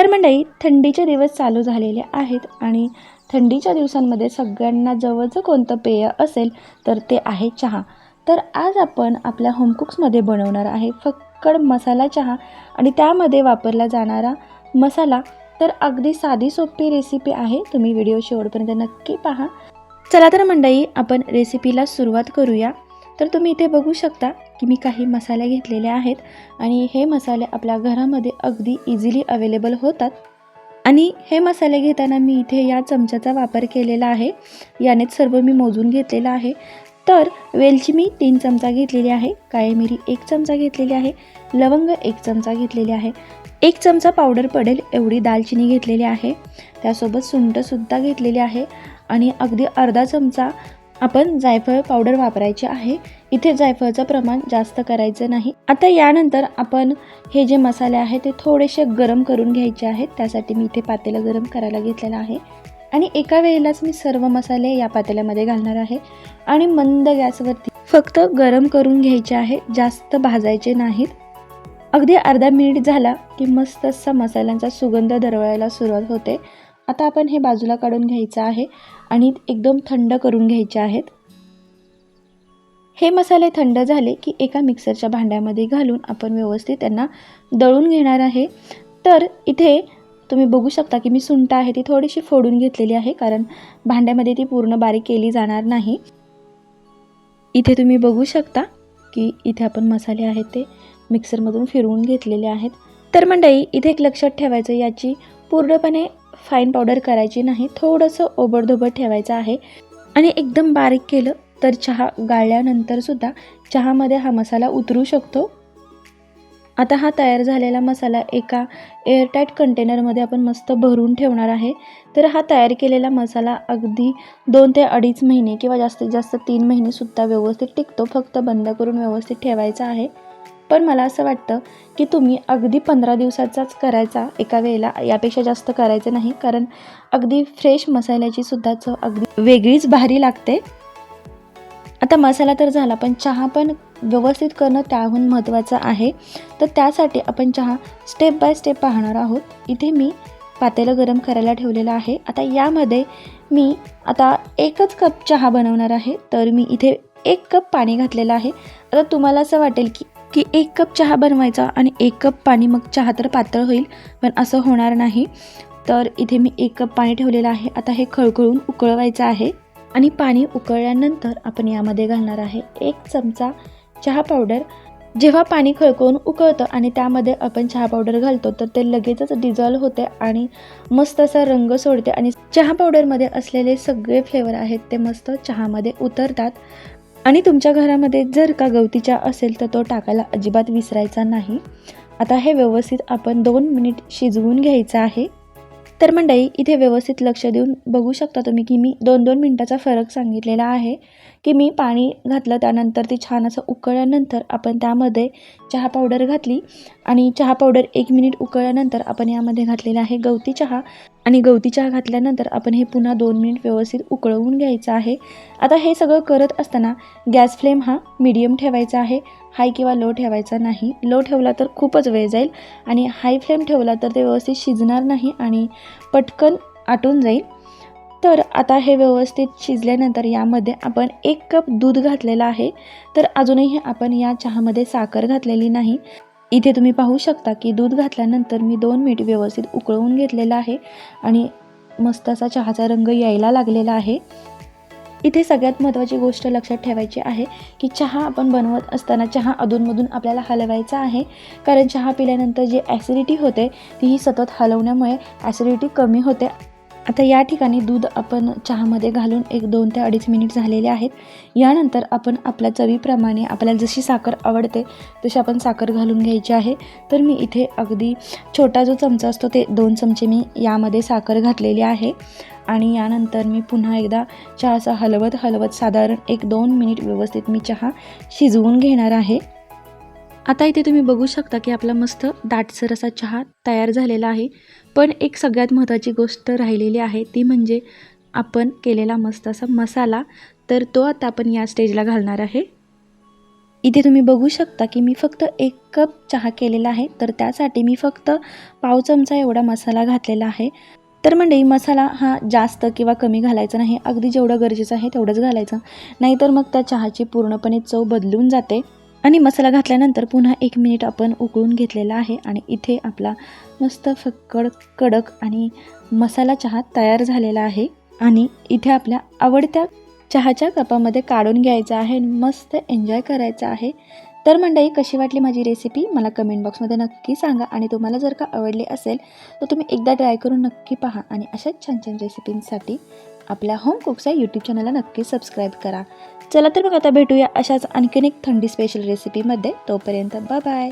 तर मंडळी थंडीचे दिवस चालू झालेले आहेत आणि थंडीच्या दिवसांमध्ये सगळ्यांना जवळचं कोणतं पेय असेल तर ते आहे चहा. तर आज आपण आपल्या होमकुक्समध्ये बनवणार आहे फक्कड मसाला चहा आणि त्यामध्ये वापरला जाणारा मसाला. तर अगदी साधी सोपी रेसिपी आहे तुम्ही व्हिडिओ शेवटपर्यंत नक्की पहा. चला तर मंडळी आपण रेसिपीला सुरुवात करूया. तर तुम्ही इथे बघू शकता की मी काही मसाले घेतलेले आहेत आणि हे मसाले आपल्या घरामध्ये अगदी इझिली अवेलेबल होतात. आणि हे मसाले घेताना मी इथे या चमच्याचा वापर केलेला आहे. यानेच सर्व मी मोजून घेतलेलं आहे. तर वेलची मी तीन चमचा घेतलेली आहे. काळी मिरी एक चमचा घेतलेली आहे. लवंग एक चमचा घेतलेली आहे. एक चमचा पावडर पडेल एवढी दालचिनी घेतलेली आहे. त्यासोबत सुंठसुद्धा घेतलेली आहे. आणि अगदी अर्धा चमचा आपण जायफळ पावडर वापरायचे आहे. इथे जायफळचं प्रमाण जास्त करायचं नाही. आता यानंतर आपण हे जे मसाले आहेत ते थोडेसे गरम करून घ्यायचे आहेत. त्यासाठी मी इथे पातेलं गरम करायला घेतलेलं आहे. आणि एका वेळेलाच मी सर्व मसाले या पातेल्यामध्ये घालणार आहे. आणि मंद गॅसवरती फक्त गरम करून घ्यायचे आहे. जास्त भाजायचे नाहीत. अगदी अर्धा मिनिट झाला की मस्त असा मसाल्यांचा सुगंध दरवळायला सुरुवात होते. आता आपण हे बाजूला काढून घ्यायचं आहे आणि एकदम थंड करून घ्यायचे आहेत. हे मसाले थंड झाले की एका मिक्सरच्या भांड्यामध्ये घालून आपण व्यवस्थित त्यांना दळून घेणार आहे. तर इथे तुम्ही बघू शकता की मी सुंट आहे ती थोडीशी फोडून घेतलेली आहे कारण भांड्यामध्ये ती पूर्ण बारीक केली जाणार नाही. इथे तुम्ही बघू शकता की इथे आपण मसाले आहेत ते मिक्सरमधून फिरवून घेतलेले आहेत. तर मंडळी इथे एक लक्षात ठेवायचं याची पूर्णपणे फाईन पावडर करायची नाही थोडंसं ओबडधोबड ठेवायचं आहे. आणि एकदम बारीक केलं तर चहा गाळल्यानंतरसुद्धा चहामध्ये हा मसाला उतरू शकतो. आता हा तयार झालेला मसाला एका एअरटाईट कंटेनरमध्ये आपण मस्त भरून ठेवणार आहे. तर हा तयार केलेला मसाला अगदी दोन ते अडीच महिने किंवा जास्तीत जास्त तीन महिनेसुद्धा व्यवस्थित टिकतो. फक्त बंद करून व्यवस्थित ठेवायचा आहे. पण मला असं वाटतं की तुम्ही अगदी पंधरा दिवसाचाच करायचा एका वेळेला यापेक्षा जास्त करायचं नाही. कारण अगदी फ्रेश मसाल्याची सुद्धा चव अगदी वेगळीच भारी लागते. आता मसाला तर झाला पण चहा पण व्यवस्थित करणं त्याहून महत्त्वाचं आहे. तर त्यासाठी आपण चहा स्टेप बाय स्टेप पाहणार आहोत. इथे मी पातेलं गरम करायला ठेवलेलं आहे. आता यामध्ये मी आता एकच कप चहा बनवणार आहे. तर मी इथे एक कप पाणी घातलेलं आहे. आता तुम्हाला असं वाटेल की की एक कप चहा बनवायचा आणि एक कप पाणी मग चहा तर पातळ होईल पण असं होणार नाही. तर इथे मी एक कप पाणी ठेवलेलं आहे. आता हे खळखळून उकळवायचं आहे. आणि पाणी उकळल्यानंतर आपण यामध्ये घालणार आहे एक चमचा चहा पावडर. जेव्हा पाणी खळकवून उकळतं आणि त्यामध्ये आपण चहा पावडर घालतो तर ते लगेचच डिझॉल्व होते आणि मस्त असा रंग सोडते. आणि चहा पावडरमध्ये असलेले सगळे फ्लेवर आहेत ते मस्त चहामध्ये उतरतात. आणि तुमच्या घरामध्ये जर का गवतीच्या असेल तर तो टाकायला अजिबात विसरायचा नाही. आता हे व्यवस्थित आपण दोन मिनिट शिजवून घ्यायचं आहे. तर मंडळी इथे व्यवस्थित लक्ष देऊन बघू शकता तुम्ही की मी दोन दोन मिनटाचा फरक सांगितलेला आहे की मी पाणी घातलं त्यानंतर ते छान असं उकळल्यानंतर आपण त्यामध्ये चहा पावडर घातली आणि चहा पावडर एक मिनिट उकळल्यानंतर आपण यामध्ये घातलेला आहे गवती चहा आणि गवती चहा घातल्यानंतर आपण हे पुन्हा दोन मिनिट व्यवस्थित उकळवून घ्यायचं आहे. आता हे सगळं करत असताना गॅस फ्लेम हा मीडियम ठेवायचा आहे. हाय किंवा लो ठेवायचा नाही. लो ठेवला तर खूपच वेळ जाईल आणि हाय फ्लेम ठेवला तर ते व्यवस्थित शिजणार नाही आणि पटकन आटून जाईल. तर आता हे व्यवस्थित शिजल्यानंतर यामध्ये आपण एक कप दूध घातलेलं आहे. तर अजूनही आपण या चहामध्ये साखर घातलेली नाही. इथे तुम्ही पाहू शकता की दूध घातल्यानंतर मी दोन मिनिट व्यवस्थित उकळवून घेतलेलं आहे आणि मस्त असा चहाचा रंग यायला लागलेला आहे. इथे सगळ्यात महत्त्वाची गोष्ट लक्षात ठेवायची आहे की चहा आपण बनवत असताना चहा अधूनमधून आपल्याला हलवायचा आहे. कारण चहा पिल्यानंतर जी ॲसिडिटी होते तीही सतत हलवण्यामुळे ॲसिडिटी कमी होते. आता या ठिकाणी दूध आपण चहामध्ये घालून एक दोन ते अडीच मिनिट झालेले आहेत. यानंतर आपण आपल्या चवीप्रमाणे आपल्याला जशी साखर आवडते तशी आपण साखर घालून घ्यायची आहे. तर मी इथे अगदी छोटा जो चमचा असतो ते दोन चमचे मी यामध्ये साखर घातलेली आहे. आणि यानंतर मी पुन्हा एकदा चहा असा हलवत हलवत साधारण एक दोन मिनिट व्यवस्थित मी चहा शिजवून घेणार आहे. आता इथे तुम्ही बघू शकता की आपला मस्त दाटसर असा चहा तयार झालेला आहे. पण एक सगळ्यात महत्त्वाची गोष्ट राहिलेली आहे ती म्हणजे आपण केलेला मस्त असा मसाला. तर तो आता आपण या स्टेजला घालणार आहे. इथे तुम्ही बघू शकता की मी फक्त एक कप चहा केलेला आहे. तर त्यासाठी मी फक्त पाव चमचा एवढा मसाला घातलेला आहे. तर मंडळी मसाला हा जास्त किंवा कमी घालायचा नाही. अगदी जेवढं गरजेचं आहे तेवढंच घालायचं. नाहीतर मग त्या चहाची पूर्णपणे चव बदलून जाते. आणि मसाला घातल्यानंतर पुन्हा एक मिनिट आपण उकळून घेतलेला आहे आणि इथे आपला मस्त फक्कड कडक आणि मसाला चहा तयार झालेला आहे. आणि इथे आपल्या आवडत्या चहाच्या कपामध्ये काढून घ्यायचं आहे. आणि मस्त एन्जॉय करायचं आहे. तर मंडळी कशी वाटली माझी रेसिपी मला कमेंट बॉक्समध्ये नक्की सांगा आणि तुम्हाला जर का आवडली असेल तर तुम्ही एकदा ट्राय करून नक्की पहा आणि अशाच छान छान रेसिपींसाठी आपल्या होम कुकचा यूट्यूब चॅनलला नक्की सबस्क्राईब करा. चला तर मग आता भेटूया अशाच आणखीन एक थंडी स्पेशल रेसिपीमध्ये तोपर्यंत बाय बाय